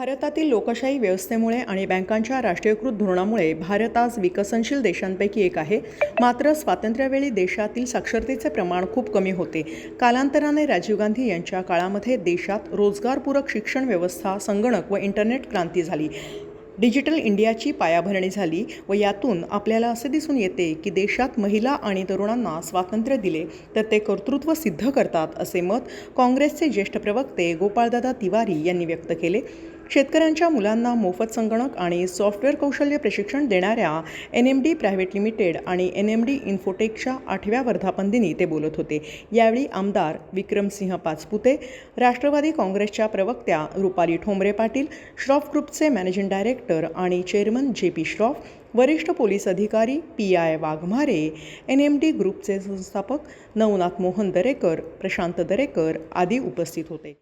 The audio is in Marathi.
भारतातील लोकशाही व्यवस्थेमुळे आणि बँकांच्या राष्ट्रीयकृत धोरणामुळे भारत आज विकसनशील देशांपैकी एक आहे. मात्र स्वातंत्र्यावेळी देशातील साक्षरतेचे प्रमाण खूप कमी होते. कालांतराने राजीव गांधी यांच्या काळामध्ये देशात रोजगारपूरक शिक्षण व्यवस्था संगणक व इंटरनेट क्रांती झाली. डिजिटल इंडियाची पायाभरणी झाली व यातून आपल्याला असे दिसून येते की देशात महिला आणि तरुणांना स्वातंत्र्य दिले तर ते कर्तृत्व सिद्ध करतात असे मत काँग्रेसचे ज्येष्ठ प्रवक्ते गोपाळदादा तिवारी यांनी व्यक्त केले. शेतकऱ्यांच्या मुलांना मोफत संगणक आणि सॉफ्टवेअर कौशल्य प्रशिक्षण देणाऱ्या N M D private limited आणि एन एम डी इन्फोटेकच्या आठव्या वर्धापन दिनी ते बोलत होते. यावेळी आमदार विक्रमसिंह पाचपुते राष्ट्रवादी काँग्रेसच्या प्रवक्त्या रुपाली ठोंबरे पाटील श्रॉफ ग्रुपचे मॅनेजिंग डायरेक्टर आणि चेअरमन जे पी श्रॉफ वरिष्ठ पोलीस अधिकारी P I Waghmare N M D ग्रुपचे संस्थापक नवनाथ मोहन दरेकर प्रशांत दरेकर आदी उपस्थित होते.